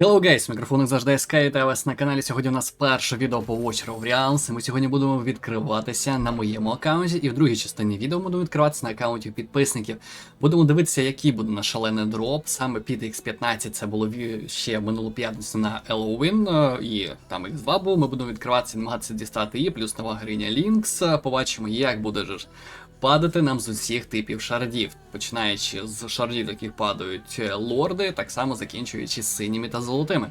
Hello guys, мікрофон завжди СК, вітаю вас на каналі. Сьогодні у нас перше відео по Watch of Realms. Ми сьогодні будемо відкриватися на моєму аккаунті, і в другій частині відео будемо відкриватися на аккаунті підписників. Будемо дивитися, який буде на шалений дроп. Саме під X15 це було ще минулу п'ятницю на Halloween, е, і там X2 був. Ми будемо відкриватися, намагатися дістати її, плюс нова гриня. Е, Побачимо, як буде ж падати нам з усіх типів шардів, починаючи з шардів, яких падають е, лорди, так само закінчуючи синіми та золотими.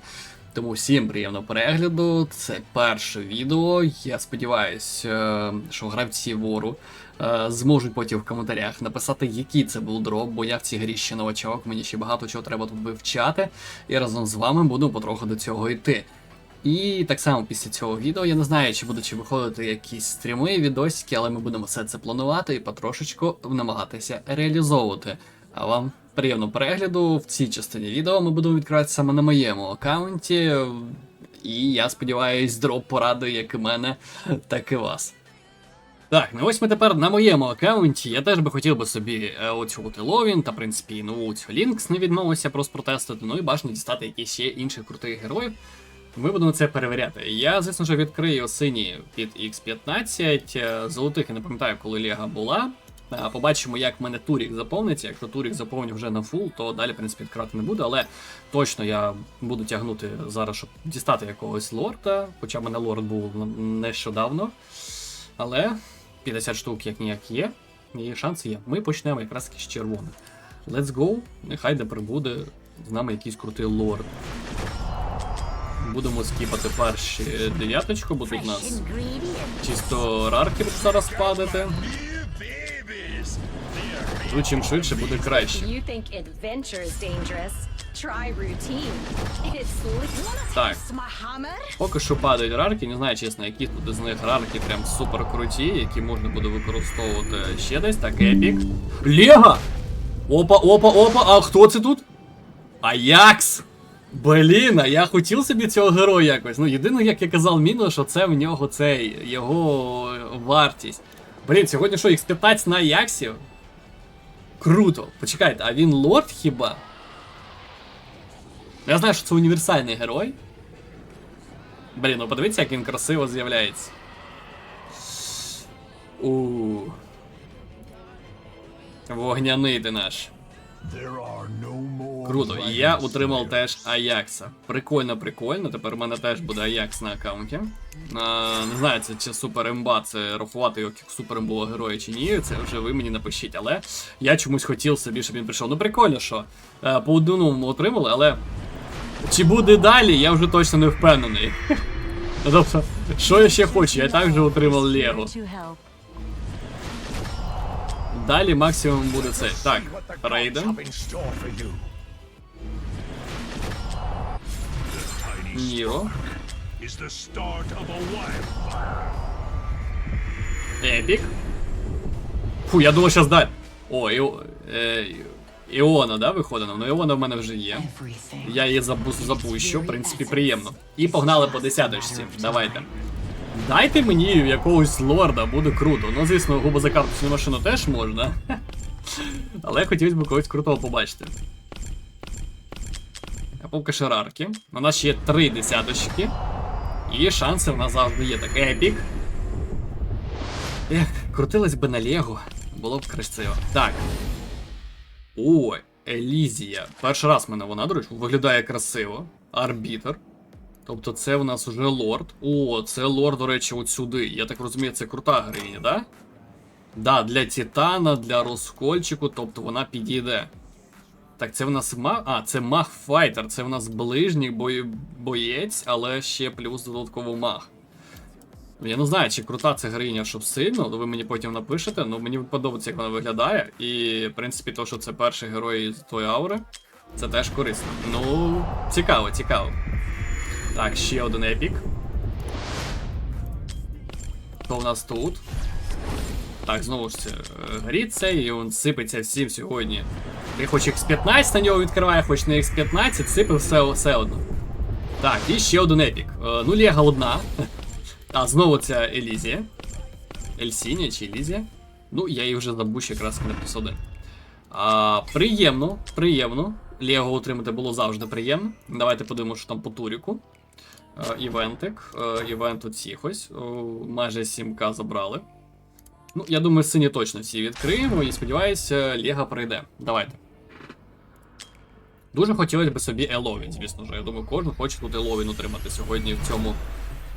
Тому всім приємного перегляду. Це перше відео. Я сподіваюся, що гравці вору е, зможуть потім в коментарях написати, який це був дроп, бо я в цій грі ще новачок, мені ще багато чого треба тут вивчати, і разом з вами буду потроху до цього йти. І так само після цього відео я не знаю, чи будуть виходити якісь стріми, відосики, але ми будемо все це планувати і потрошечку намагатися реалізовувати. А вам приємного перегляду в цій частині відео ми будемо відкривати саме на моєму аккаунті. І я сподіваюсь, дроп порадує як і мене, так і вас. Так, ну ось ми тепер на моєму аккаунті. Я теж би хотів би собі е, оцю от Еловін та, в принципі, нову цю Лінкс не відмовився просто протестити, ну і бажано дістати якісь ще інших крутих героїв. Ми будемо це перевіряти. Я, звісно ж, відкрию сині під X15, е, золотих я не пам'ятаю, коли Лега була. Е, Побачимо, як в мене турік заповниться. Якщо турік заповню вже на фул, то далі, в принципі, відкривати не буду, але точно я буду тягнути зараз, щоб дістати якогось лорда. Хоча в мене лорд був нещодавно. Але 50 штук як ніяк є, і шанси є. Ми почнемо якраз таки з червоних. Let's go. Нехай де прибуде з нами якийсь крутий лорд. Будемо скіпати перші дев'яточку, бо тут у нас чисто рарки зараз падати. Тут чим швидше буде краще. Так. Поки що падають рарки, не знаю, чесно, які тут із них рарки прям супер круті, які можна буде використовувати ще десь. Так, епік. Лего! Опа, опа, опа, а хто це тут? Аякс! Блін, а я хотів собі цього героя якось. Ну, єдине, як я казав Міно, що це в нього цей, його вартість. Блін, сьогодні що, X15 на Аяксі? Круто. Почекайте, а він лорд хіба? Я знаю, що це універсальний герой. Блін, ну подивіться, як він красиво з'являється. У. Вогняний ти наш. Круто. І я утримав теж Аякса. Прикольно, прикольно. Тепер у мене теж буде Аякс на аккаунті. А, не знаю, це чи супер імба, це рахувати його як супер імбового героя чи ні. Це вже ви мені напишіть. Але я чомусь хотів собі, щоб він прийшов. Ну прикольно, що е, по одному отримали, але. Чи буде далі, я вже точно не впевнений. Тобто, що я ще хочу? Я так вже отримав Лего. Далі максимум буде цей. Так, Рейден, Ніро, Епік. Фу, я думав, щас далі. О, Іо... Е... Іона, да, виходить? Ну Іона в мене вже є. Я її запущу, в принципі, приємно. І погнали по десяточці. Давайте. Дайте мені якогось лорда, буде круто. Ну, звісно, губозакарточну машину теж можна. Але хотілося б когось крутого побачити. Поки шарарки. У нас ще є три десяточки. І шанси в нас завжди є. Так, епік. Ех, крутилась би на Лего. Було б красиво. Так. Ой, Елізія. Перший раз мене вона, до речі, виглядає красиво. Арбітер. Тобто це в нас уже лорд. О, це лорд, до речі, от сюди. Я так розумію, це крута гриня, да? Да, для Титана, для розкольчику, тобто вона підійде. Так, це в нас маг. А, це маг файтер, це в нас ближній бой... боєць, але ще плюс додатково маг. Я не знаю, чи крута ця гриня, щоб сильно, ви мені потім напишете, ну мені подобається, як вона виглядає. І, в принципі, то, що це перший герой з тої аури, це теж корисно. Ну, цікаво, цікаво. Так, ще один епік. Хто в нас тут? Так, знову ж це е, горить це, і він сипеться всім сьогодні. Ти хоч X15 на нього відкриває, хоч не X15, сипе все, все одно. Так, і ще один епік. Е, ну, Лега одна. А, знову ця Елізія. Ельсінія чи Елізія? Ну, я її вже забув якраз не плюс один. А, приємно, приємно. Лего отримати було завжди приємно. Давайте подивимося, що там по туріку. Е, Івентик. Е, Івент оцих ось. Майже 7к забрали. Ну, я думаю, сині точно всі відкриємо і сподіваюся, Лего прийде. Давайте. Дуже хотілося б собі Еловін, звісно ж. Я думаю, кожен хоче тут Еловін отримати сьогодні в цьому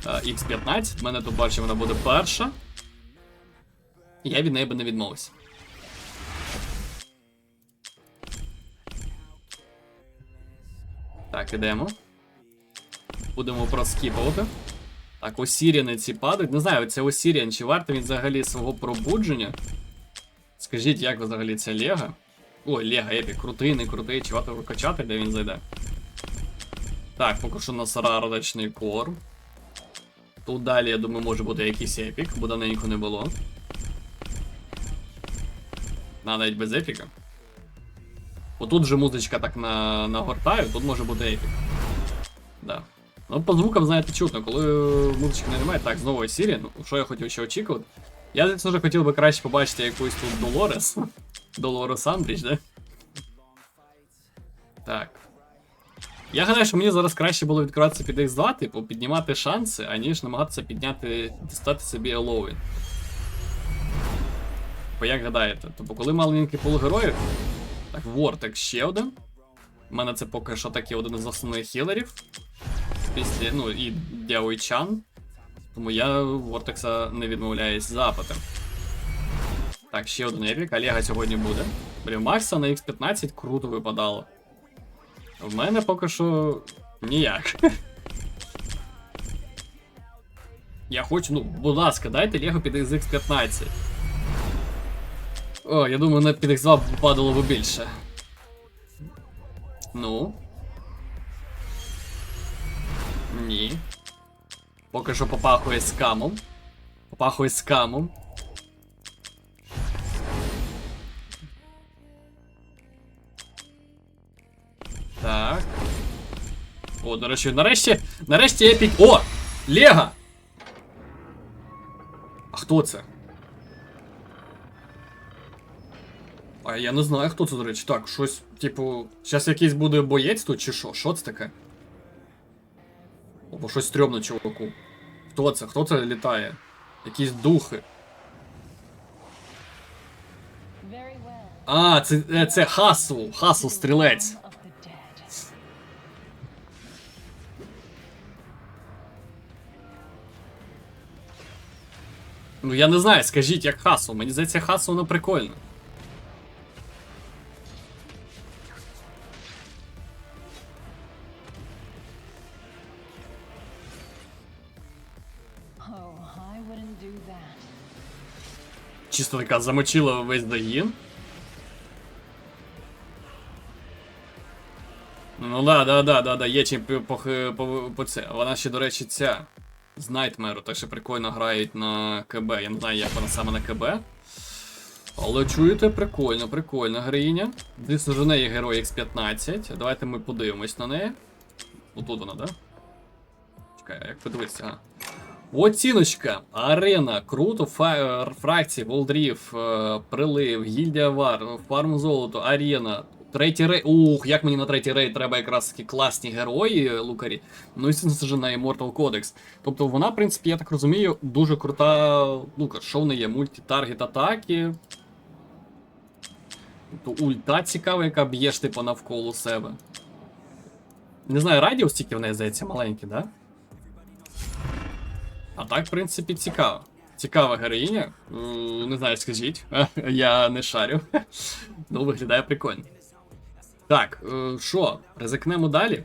е, X15. У мене тут бачу, вона буде перша. Я від неї би не відмовився. Так, ідемо. Будемо проскіпувати. Так, Осіріни ці падають. Не знаю, це Осіріан, чи варто він взагалі свого пробудження? Скажіть, як взагалі це Лего? Ой, Лего Епік, крутий, не крутий, чи варто викачати, де він зайде. Так, поки що у нас рардачний кор. Тут далі, я думаю, може бути якийсь епік, бо давненько не було. На, навіть без епіка. Отут же музичка так на, нагортаю, тут може бути епік. Да. Ну, по звукам, знаєте, чутно, коли музички немає, так, знову Сірі, ну, що я хотів ще очікувати. Я, звісно хотів би краще побачити якусь тут Долорес. Долорес Амбріч, да? Так. Я гадаю, що мені зараз краще було відкриватися під X2, типу, піднімати шанси, аніж намагатися підняти, дістати собі Елоуін. Бо як гадаєте? Тобто, коли маленький пул героїв. Так, Вортекс ще один. У мене це поки що такий один із основних хілерів. Після, ну, і Дяой Чан. Тому я Вортекса не відмовляюсь запити. Так, ще один епік. Олега сьогодні буде. Блін, Макса на X15 круто випадало. В мене поки що ніяк. Я хочу, ну, будь ласка, дайте Лего під X15. О, я думаю, на під X2 падало би більше. Ну. Ні. Поки що попахує скамом. Попахує скамом. Так. О, до речі, нарешті. Нарешті епік. О! Лего! А хто це? А я не знаю, хто це, до речі. Так, щось, типу, зараз якийсь буде боєць тут чи що? Що це таке? Або щось стрьомне, чуваку. Хто це? Хто це літає? Якісь духи. А, це, е, це Хасу. Хасу стрілець. Ну я не знаю, скажіть, як Хасу. Мені здається, Хасу воно прикольно. Чисто така замочила весь догін. Ну да, да, да, да, да, є чим по, по, по, це. Вона ще, до речі, ця. З Найтмеру, так що прикольно грають на КБ. Я не знаю, як вона саме на КБ. Але чуєте, прикольно, прикольна героїня. Звісно ж, у неї герой X15. Давайте ми подивимось на неї. Отут вона, да? Чекай, як подивитися? Ага. Оціночка, арена, круто, фа- фракції, Волдрів, е, прилив, гільдія вар, фарм золото, арена. Третій рейд. Ух, як мені на третій рейд треба якраз такі класні герої е, лукарі. Ну і звісно ж на Immortal Codex. Тобто вона, в принципі, я так розумію, дуже крута лукар. Що в неї є? Мультитаргет атаки. Тобто ульта цікава, яка б'єш типу навколо себе. Не знаю, радіус тільки в неї здається маленький, да? А так, в принципі, цікаво. Цікава героїня. Не знаю, скажіть. Я не шарю. Ну, виглядає прикольно. Так, е, що, ризикнемо далі?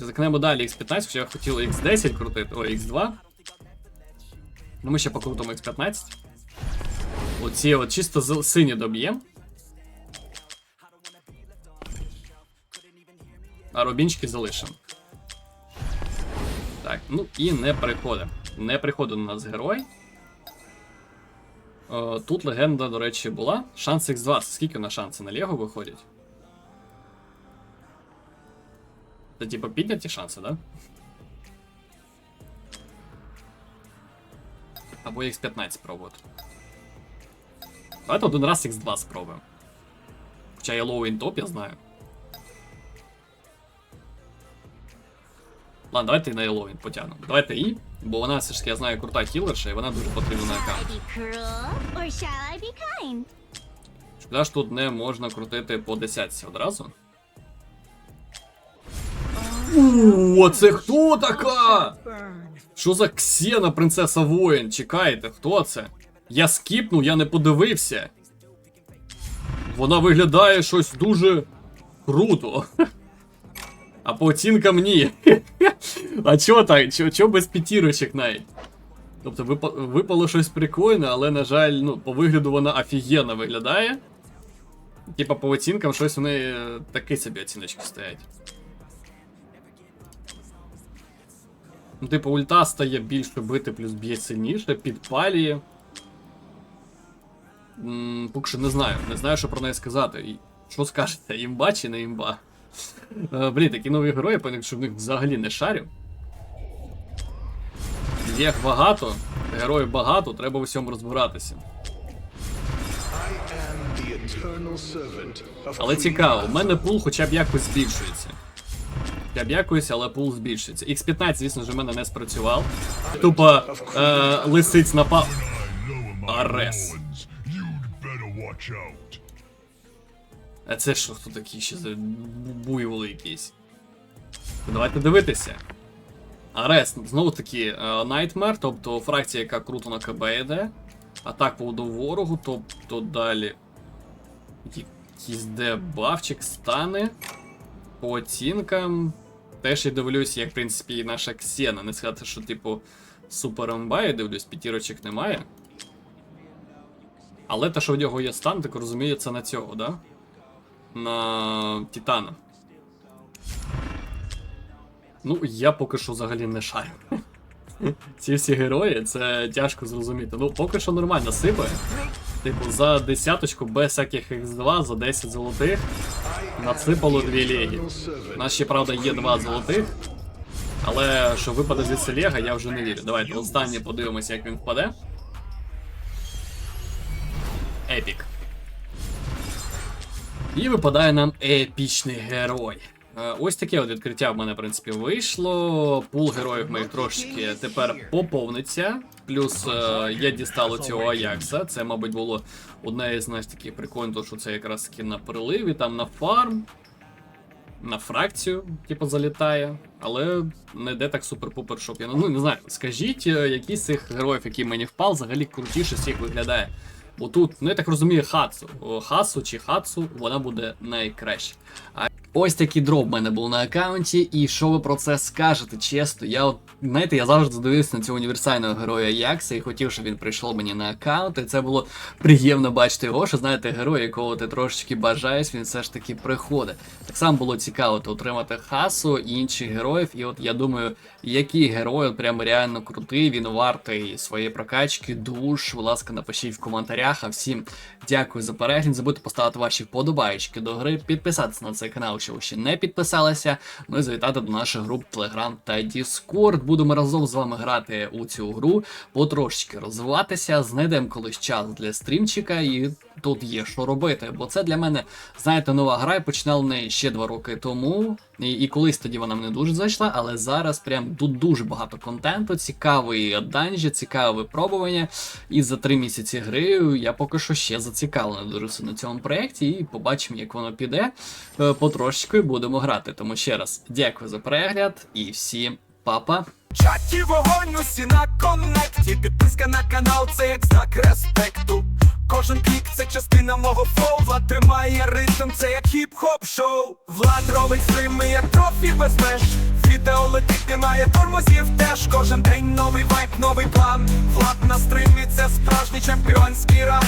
Ризикнемо далі X15, хоча я хотів X10 крутити, о, X2. Ну, ми ще покрутимо X15. Оці от чисто сині доб'ємо. А рубінчики залишимо. Так, ну і не приходить. Не приходить у нас герой. О, тут легенда, до речі, була. Шанс X2. Скільки на шанси на Лего виходять? Це типу підняті шанси, да? Або X15 спробувати. Давайте один раз X2 спробуємо. Хоча я лоу топ, я знаю. Ладно, давайте на Еловін потягнемо. Давайте і, бо вона все ж таки, я знаю, крута хілерша, і вона дуже потрібна на аккаунт. Шкода ж тут не можна крутити по десятці одразу. О, це хто така? Що за Ксена, принцеса воїн? Чекайте, хто це? Я скіпнув, я не подивився. Вона виглядає щось дуже круто. А по оцінкам ні. А чо так? Чо, без п'ятірочок навіть? Тобто випало щось прикольне, але, на жаль, ну, по вигляду вона офігенно виглядає. Типа по оцінкам щось у неї е, такі собі оціночки стоять. Ну, типу, ульта стає більше бити, плюс б'є сильніше, підпалює. Поки що не знаю, не знаю, що про неї сказати. Що скажете, імба чи не імба? Е, Блін, такі нові герої, певно, що в них взагалі не шарю. Їх багато, героїв багато, треба в усьому розбиратися. Але цікаво, в мене пул хоча б якось збільшується. Хоча б якось, але пул збільшується. X15, звісно ж, в мене не спрацював. Тупо е, лисиць напав. Арес. А це що хто такі ще за бу- буйволи якісь? Давайте дивитися. Арес, знову таки, Nightmare, тобто фракція, яка круто на КБ йде. Атак уду ворогу, тобто далі. Якийсь дебафчик стане. По оцінкам. Теж я дивлюсь, як, в принципі, і наша Ксена. Не сказати, що, типу, супер амба, дивлюсь, п'ятірочок немає. Але те, що в нього є стан, так розумію, це на цього, да? На Титана. Ну, я поки що взагалі не шарю. Ці всі герої, це тяжко зрозуміти. Ну, поки що нормально сипає. Типу, за десяточку без всяких X2, за 10 золотих. Насипало дві легі. У нас ще, правда, є два золотих. Але що випаде звідси Лего, я вже не вірю. Давайте останнє подивимося, як він впаде. Епік. І випадає нам епічний герой. Е, Ось таке от відкриття в мене, в принципі, вийшло. Пул героїв моїх трошечки тепер поповниться. Плюс е, я дістав цього Аякса. Це, мабуть, було одне із знаєш, таких прикольних, тому що це якраз таки на приливі, там на фарм, на фракцію, типу, залітає. Але не йде так супер-пупер, щоб я. Ну, не знаю, скажіть, е, який з цих героїв, який мені впав, взагалі крутіше всіх виглядає. Бо тут, ну я так розумію, Хацу. Хасу чи Хацу, вона буде найкраще. Ось такий дроп в мене був на аккаунті, і що ви про це скажете? Чесно, я от, знаєте, я завжди дивився на цього універсального героя Якса і хотів, щоб він прийшов мені на аккаунт, і це було приємно бачити його, що знаєте, герой, якого ти трошечки бажаєш, він все ж таки приходить. Так само було цікаво то отримати Хасу і інших героїв, і от я думаю, який герой от прям реально крутий, він вартий своєї прокачки, душ. Будь ласка, напишіть в коментарях. А всім дякую за перегляд. Забудьте поставити ваші вподобайки до гри, підписатися на цей канал, якщо ви ще не підписалися. Ну завітати до наших груп Telegram та Discord. Будемо разом з вами грати у цю гру, потрошечки розвиватися, знайдемо колись час для стрімчика, і тут є що робити. Бо це для мене, знаєте, нова гра. Я починав неї ще два роки тому. І, і колись тоді вона мене дуже зайшла, але зараз прям тут дуже багато контенту, цікавий данжі, цікаве випробування. І за три місяці гри я поки що ще зацікавлений дуже на цьому проєкті, і побачимо, як воно піде. Е, Потрошечку будемо грати. Тому ще раз дякую за перегляд і всім па-па. чаті вогонь усі на коннекті Підписка на канал це як знак респекту Кожен клік це частина мого флоу. Влад тримає ритм, це як хіп-хоп шоу. Влад робить стрими, як трофі без меж. Відео летить, немає тормозів теж Кожен день новий вайп, новий план. Влад на стримі, це справжній чемпіонський раунд